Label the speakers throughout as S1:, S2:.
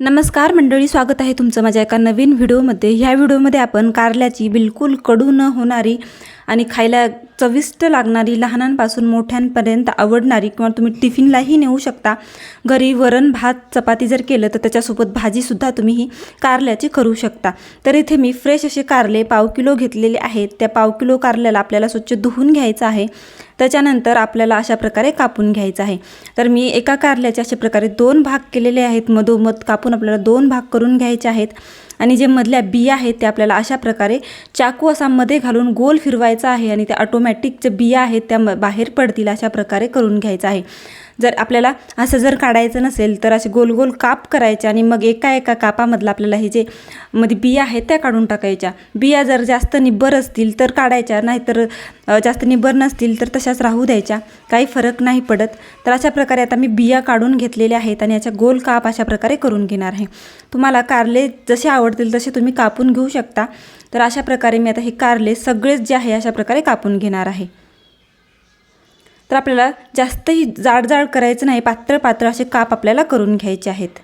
S1: नमस्कार मंडळी स्वागत आहे तुमचं माझ्या एका नवीन व्हिडिओमध्ये. ह्या व्हिडिओमध्ये आपण कारल्याची बिलकुल कडू न होणारी आणि खायला चविष्ट लागणारी लहानांपासून मोठ्यांपर्यंत आवडणारी किंवा तुम्ही टिफिनलाही नेऊ शकता. घरी वरण भात चपाती जर केलं तर त्याच्यासोबत भाजीसुद्धा तुम्ही ही कारल्याची करू शकता. तर इथे मी फ्रेश असे कारले पाव किलो घेतलेले आहेत. त्या पाव किलो कारल्याला आपल्याला स्वच्छ धुवून घ्यायचं आहे. त्याच्यानंतर आपल्याला अशा प्रकारे कापून घ्यायचं आहे. तर मी एका कारल्याचे अशा प्रकारे दोन भाग केलेले आहेत. मधोमध कापून आपल्याला दोन भाग करून घ्यायचे आहेत. आणि जे मधल्या बिया आहेत त्या आपल्याला अशा प्रकारे चाकू असा मध्ये घालून गोल फिरवायचा आहे आणि त्या ऑटोमॅटिक जे बिया आहेत त्या म- बाहेर पडतील अशा प्रकारे करून घ्यायचं आहे. जर आपल्याला असं जर काढायचं नसेल तर असे गोल गोल काप करायचे आणि मग एका एका कापामधलं आपल्याला हे जे मध्ये बिया आहेत त्या काढून टाकायच्या. बिया जर जास्त निब्बर असतील तर काढायच्या नाहीतर जास्त निब्बर नसतील तर तशाच राहू द्यायच्या काही फरक नाही पडत. तर अशा प्रकारे आता मी बिया काढून घेतलेल्या आहेत आणि याच्या गोल काप अशा प्रकारे करून घेणार आहे. तुम्हाला कारले जसे आवडतील तसे तुम्ही कापून घेऊ शकता. तर अशा प्रकारे मी आता हे कारले सगळेच जे आहे अशा प्रकारे कापून घेणार आहे. तर आपल्याला जास्तही जाड जाड करायचं नाही पातळ पातळ असे काप आपल्याला करून घ्यायचे आहेत.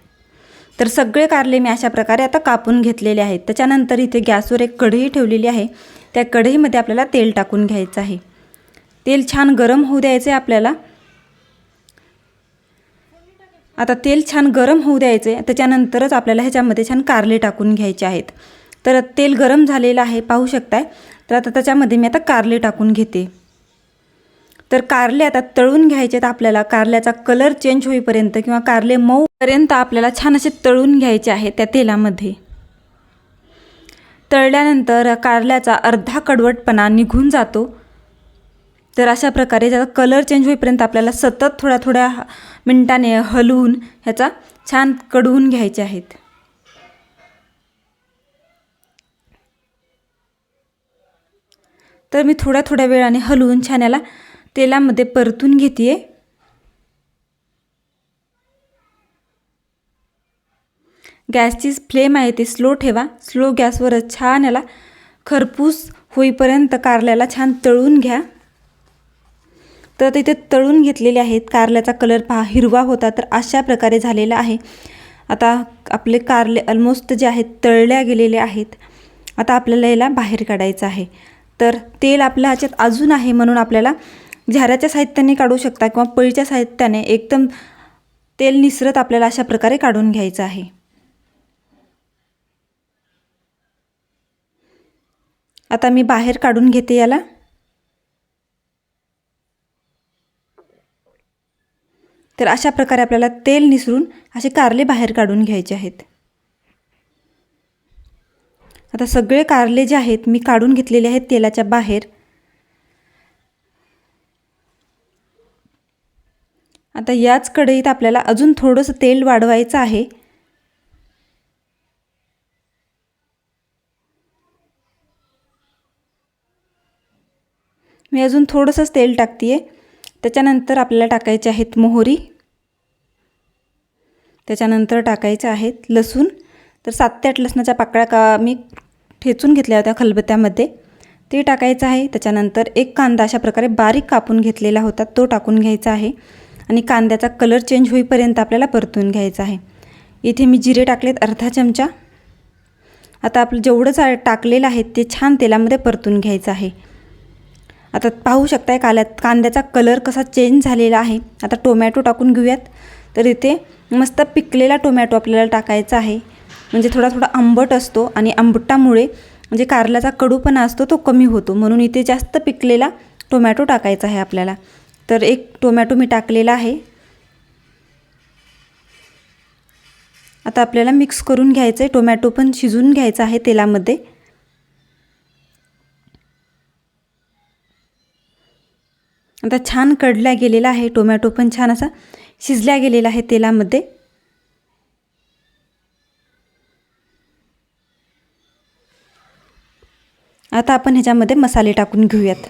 S1: तर सगळे कारले मी अशा प्रकारे आता कापून घेतलेले आहेत. त्याच्यानंतर इथे गॅसवर एक कढई ठेवलेली आहे. त्या कढईमध्ये आपल्याला तेल टाकून घ्यायचं आहे. तेल छान गरम होऊ द्यायचं आहे आपल्याला. आता तेल छान गरम होऊ द्यायचे त्याच्यानंतरच आपल्याला ह्याच्यामध्ये छान कारले टाकून घ्यायचे आहेत. तर तेल गरम झालेलं आहे पाहू शकताय. तर आता त्याच्यामध्ये मी आता कारले टाकून घेते. तर कारले आता तळून घ्यायचे आहेत आपल्याला. कारल्याचा कलर चेंज होईपर्यंत किंवा कारले मऊपर्यंत आपल्याला छान असे तळून घ्यायचे आहे त्या तेलामध्ये. तळल्यानंतर कारल्याचा अर्धा कडवटपणा निघून जातो. तर अशा प्रकारे त्याचा कलर चेंज होईपर्यंत आपल्याला सतत थोड्या थोड्या मिनटाने हलवून ह्याचा छान कडवून घ्यायचे आहेत. तर मी थोड्या थोड्या वेळाने हलवून छान याला तेलामध्ये परतून घेते गॅसची फ्लेम आहे ती स्लो ठेवा. स्लो गॅसवरच छान याला खरपूस होईपर्यंत कारल्याला छान तळून घ्या. तर तिथे तळून घेतलेले आहेत. कारल्याचा कलर पहा हिरवा होता तर अशा प्रकारे झालेला आहे. आता आपले कारले ऑलमोस्ट जे आहेत तळल्या गेलेले आहेत. आता आपल्याला याला बाहेर काढायचं आहे. तर तेल आपल्या ह्याच्यात अजून आहे म्हणून आपल्याला झाऱ्याच्या साहित्याने काढू शकता किंवा पळीच्या साहित्याने एकदम तेल निसरत आपल्याला अशा प्रकारे काढून घ्यायचं आहे. आता मी बाहेर काढून घेते याला. तर अशा प्रकारे आपल्याला तेल निसरून असे कारले बाहेर काढून घ्यायचे आहेत. आता सगळे कारले जे आहेत मी काढून घेतलेले आहेत तेलाच्या बाहेर. आता याच कढईत आपल्याला अजून थोडंसं तेल वाढवायचं आहे. मी अजून थोडंसंच तेल टाकते आहे त्याच्यानंतर आपल्याला टाकायचे आहेत मोहरी. त्याच्यानंतर टाकायचे आहेत लसूण. तर सात ते आठ लसणाच्या पाकळ्या का मी ठेचून घेतल्या होत्या खलबत्त्यामध्ये. ते टाकायचं आहे. त्याच्यानंतर एक कांदा अशा प्रकारे बारीक कापून घेतलेला होता. तो टाकून घ्यायचा आहे. आणि कांद्याचा कलर चेंज होईपर्यंत आपल्याला परतून घ्यायचा आहे. इथे मी जिरे टाकलेत अर्धा चमचा. आता आपलं जेवढं चा टाकलेलं आहे ते छान तेलामध्ये परतून घ्यायचं आहे. आता पाहू शकताय काल्यात कांद्याचा कलर कसा चेंज झालेला आहे. आता टोमॅटो टाकून घेऊयात. तर इथे मस्त पिकलेला टोमॅटो आपल्याला टाकायचा आहे. म्हणजे थोडा थोडा आंबट असतो आणि आंबटामुळे म्हणजे कारल्याचा कडूपणा असतो तो कमी होतो. म्हणून इथे जास्त पिकलेला टोमॅटो टाकायचा आहे आपल्याला. तर एक टोमॅटो मी टाकलेला आहे. आता आपल्याला मिक्स करून घ्यायचं आहे टोमॅटो पण शिजून घ्यायचा आहे तेलामध्ये. आता छान कडला गेलेला आहे. टोमॅटो पण छान असा शिजल्या गेलेला आहे तेलामध्ये. आता आपण ह्याच्यामध्ये मसाले टाकून घेऊयात.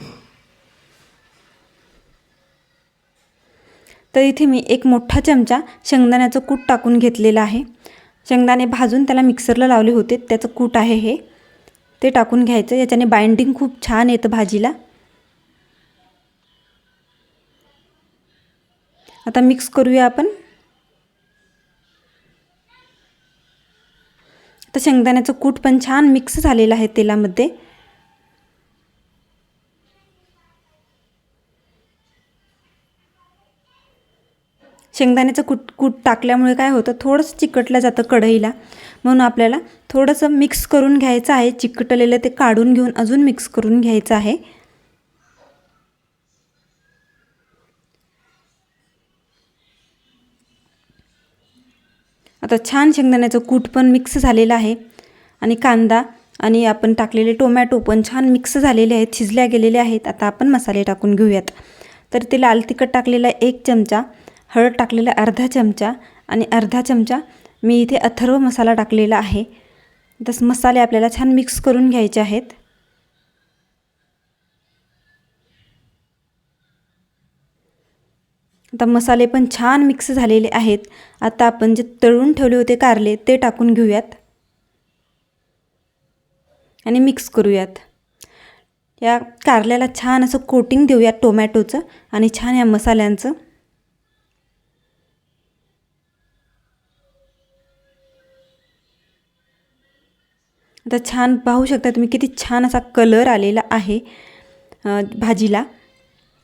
S1: तर इथे मी एक मोठा चमचा शेंगदाण्याचं कूट टाकून घेतलेलं आहे. शेंगदाणे भाजून त्याला मिक्सरला लावले होते. त्याचं कूट आहे हे. ते टाकून घ्यायचं. याच्याने बाइंडिंग खूप छान येतं भाजीला. आता मिक्स करूया आपण. आता शेंगदाण्याचं कूट पण छान मिक्स झालेलं आहे तेलामध्ये. शेंगदाण्याचं कूट कूट टाकल्यामुळे काय होतं? थोडंसं चिकटलं जातं कढईला. म्हणून आपल्याला थोडंसं मिक्स करून घ्यायचं आहे. चिकटलेलं ते काढून घेऊन अजून मिक्स करून घ्यायचं आहे. आता छान शेंगदाण्याचं कूट पण मिक्स झालेलं आहे. आणि कांदा आणि आपण टाकलेले टोमॅटो पण छान मिक्स झालेले आहेत. शिजल्या गेलेले आहेत. आता आपण मसाले टाकून घेऊयात. तर ते लाल तिखट टाकलेला एक चमचा. हळद टाकलेला अर्धा चमचा आणि अर्धा चमचा मी इथे अथर्व मसाला टाकलेला आहे. तस मसाले आपल्याला छान मिक्स करून घ्यायचे आहेत. आता मसाले पण छान मिक्स झालेले आहेत. आता आपण जे तळून ठेवले होते कारले ते टाकून घेऊयात. आणि मिक्स करूयात. या कारल्याला छान असं कोटिंग देऊयात टोमॅटोचं आणि छान या मसाल्यांचं. आता छान पाहू शकता तुम्ही किती छान असा कलर आलेला आहे भाजीला.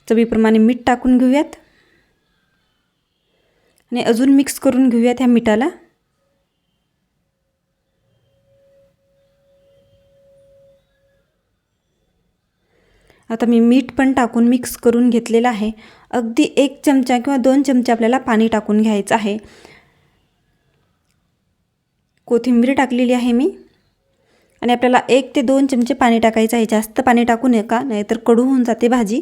S1: चवीप्रमाणे मीठ टाकून घेऊयात. आणि अजून मिक्स करून घेऊयात ह्या मिठाला. आता मी मीठ पण टाकून मिक्स करून घेतलेलं आहे. अगदी एक चमचा किंवा दोन चमचे आपल्याला पाणी टाकून घ्यायचं आहे. कोथिंबीर टाकलेली आहे मी. आणि आपल्याला एक ते दोन चमचे पाणी टाकायचं आहे. जास्त पाणी टाकू नका का नाहीतर कडू होऊन जाते भाजी.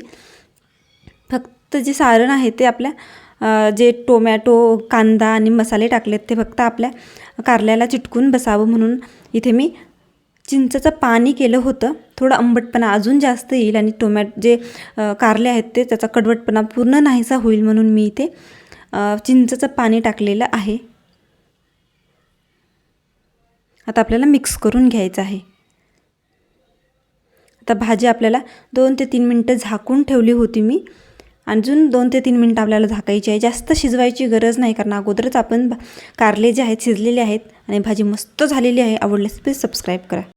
S1: फक्त जे सारण आहे ते आपल्या जे टोमॅटो कांदा आणि मसाले टाकलेत ते फक्त आपल्या कारल्याला चिटकून बसावं म्हणून इथे मी चिंचचं पाणी केलं होतं. थोडं आंबटपणा अजून जास्त येईल आणि टोमॅटो जे कारले आहेत ते त्याचा कडवटपणा पूर्ण नाहीसा होईल म्हणून मी इथे चिंचचं पाणी टाकलेलं आहे. आता आपल्याला मिक्स करून घ्यायचं आहे. आता भाजी आपल्याला दोन ते तीन मिनटं झाकून ठेवली होती मी. अजून दोन ते तीन मिनटं आपल्याला झाकायची आहे. जास्त शिजवायची गरज नाही कारण अगोदरच आपण कारले जे आहेत शिजलेले आहेत आणि भाजी मस्त झालेली आहे. आवडल्यास प्लीज सबस्क्राईब करा.